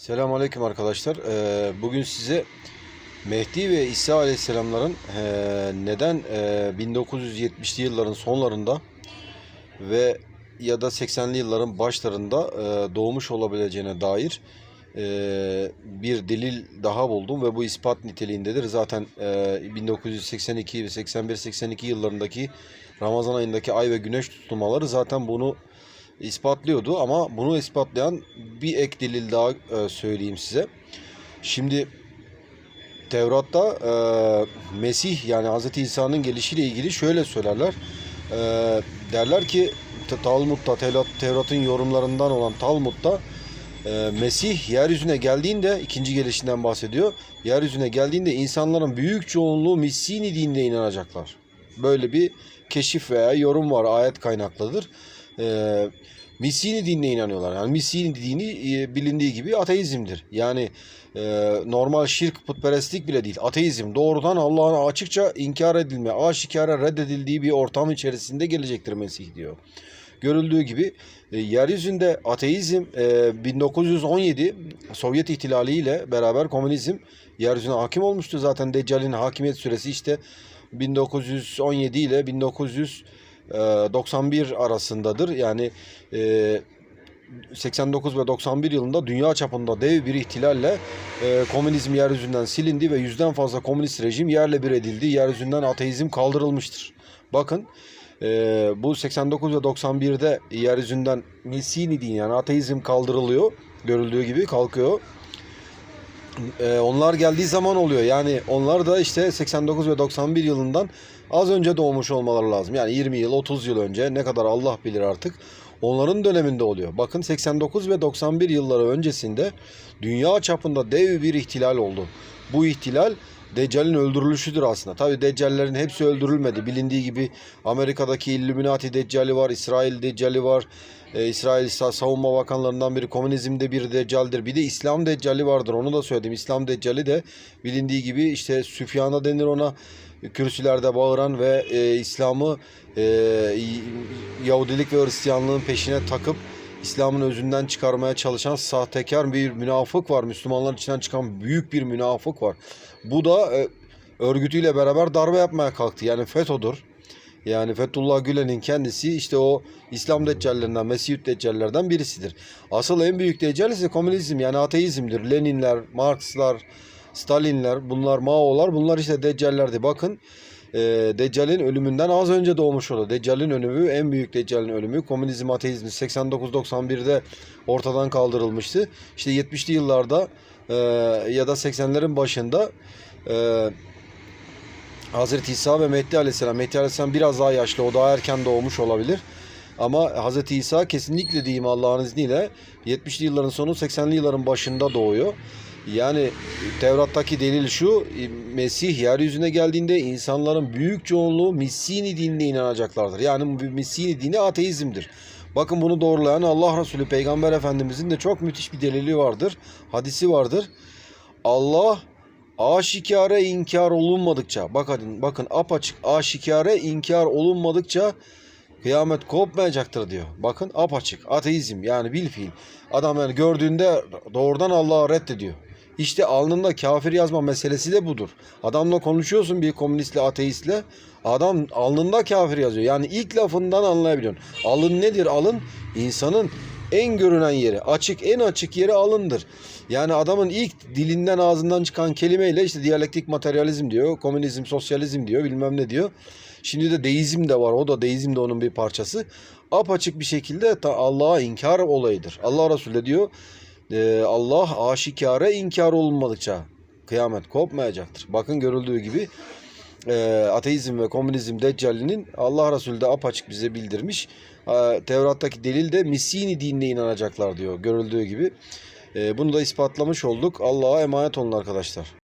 Selamun Aleyküm arkadaşlar. Ee, Bugün size Mehdi ve İsa Aleyhisselamların e, neden e, 1970'li yılların sonlarında ve ya da 80'li yılların başlarında e, doğmuş olabileceğine dair e, bir delil daha buldum ve bu ispat niteliğindedir. Zaten e, 1982 ve 81-82 yıllarındaki Ramazan ayındaki ay ve güneş tutulmaları zaten bunu ispatlıyordu ama bunu ispatlayan bir ek delil daha e, söyleyeyim size. Şimdi Tevrat'ta e, Mesih yani Hz. İsa'nın gelişiyle ilgili şöyle söylerler. E, derler ki Talmud'da, Tevrat- Tevrat'ın yorumlarından olan Talmud'da e, Mesih yeryüzüne geldiğinde ikinci gelişinden bahsediyor. Yeryüzüne geldiğinde insanların büyük çoğunluğu Missini dinine inanacaklar. Böyle bir keşif veya yorum var ayet kaynaklıdır. E, Missini dinine inanıyorlar. Yani Missini dini e, bilindiği gibi ateizmdir. Yani e, normal şirk putperestlik bile değil. Ateizm doğrudan Allah'ın açıkça inkar edilme, aşikare reddedildiği bir ortam içerisinde gelecektir Mesih diyor. Görüldüğü gibi e, yeryüzünde ateizm e, 1917 Sovyet ihtilali ile beraber komünizm yeryüzüne hakim olmuştu. Zaten Deccal'in hakimiyet süresi işte 1917 ile 1991 arasındadır. Yani e, 89 ve 91 yılında dünya çapında dev bir ihtilalle e, komünizm yeryüzünden silindi ve yüzden fazla komünist rejim yerle bir edildi. Yeryüzünden ateizm kaldırılmıştır. Bakın e, bu 89 ve 91'de yeryüzünden Missini din yani ateizm kaldırılıyor. Görüldüğü gibi kalkıyor. E, onlar geldiği zaman oluyor. Yani onlar da işte 89 ve 91 yılından az önce doğmuş olmaları lazım. Yani 20 yıl, 30 yıl önce ne kadar Allah bilir artık. Onların döneminde oluyor. Bakın 89 ve 91 yılları öncesinde dünya çapında dev bir ihtilal oldu. Bu ihtilal Deccal'in öldürülüşüdür aslında. Tabi Deccallerin hepsi öldürülmedi. Bilindiği gibi Amerika'daki Illuminati Deccali var, İsrail Deccali var. Ee, İsrail Sa- Savunma Bakanlarından biri komünizmde bir Deccal'dir. Bir de İslam Deccali vardır. Onu da söyledim. İslam Deccali de bilindiği gibi işte Süfyan'a denir ona kürsülerde bağıran ve e, İslam'ı e, Yahudilik ve Hristiyanlığın peşine takıp İslam'ın özünden çıkarmaya çalışan sahtekar bir münafık var. Müslümanların içinden çıkan büyük bir münafık var. Bu da e, örgütüyle beraber darbe yapmaya kalktı. Yani FETÖ'dür. Yani Fethullah Gülen'in kendisi işte o İslam deccallerinden, Mesih deccallerden birisidir. Asıl en büyük deccal ise komünizm yani ateizmdir. Leninler, Markslar, Stalinler, bunlar Mao'lar bunlar işte deccallerdi. Bakın e, Deccal'in ölümünden az önce doğmuş oldu. Deccal'in ölümü en büyük Deccal'in ölümü. Komünizm, ateizm 89-91'de ortadan kaldırılmıştı. İşte 70'li yıllarda e, ya da 80'lerin başında e, Hazreti İsa ve Mehdi Aleyhisselam. Mehdi Aleyhisselam biraz daha yaşlı. O daha erken doğmuş olabilir. Ama Hazreti İsa kesinlikle diyeyim Allah'ın izniyle 70'li yılların sonu 80'li yılların başında doğuyor. Yani Tevrat'taki delil şu Mesih yeryüzüne geldiğinde insanların büyük çoğunluğu Missini dinine inanacaklardır. Yani Missini dini ateizmdir. Bakın bunu doğrulayan Allah Resulü Peygamber Efendimizin de çok müthiş bir delili vardır. Hadisi vardır. Allah aşikare inkar olunmadıkça bakın bakın apaçık aşikare inkar olunmadıkça kıyamet kopmayacaktır diyor. Bakın apaçık ateizm yani bil fiil. Adam yani gördüğünde doğrudan Allah'a reddediyor. İşte alnında kafir yazma meselesi de budur. Adamla konuşuyorsun bir komünistle ateistle. Adam alnında kafir yazıyor. Yani ilk lafından anlayabiliyorsun. Alın nedir? Alın insanın en görünen yeri, açık en açık yeri alındır. Yani adamın ilk dilinden ağzından çıkan kelimeyle işte diyalektik materyalizm diyor, komünizm, sosyalizm diyor, bilmem ne diyor. Şimdi de deizm de var. O da deizm de onun bir parçası. Apaçık bir şekilde Allah'a inkar olayıdır. Allah Resulü diyor e, Allah aşikare inkar olunmadıkça kıyamet kopmayacaktır. Bakın görüldüğü gibi e, ateizm ve komünizm deccalinin Allah Resulü de apaçık bize bildirmiş. E, Tevrat'taki delil de Missini dinine inanacaklar diyor görüldüğü gibi. E, bunu da ispatlamış olduk. Allah'a emanet olun arkadaşlar.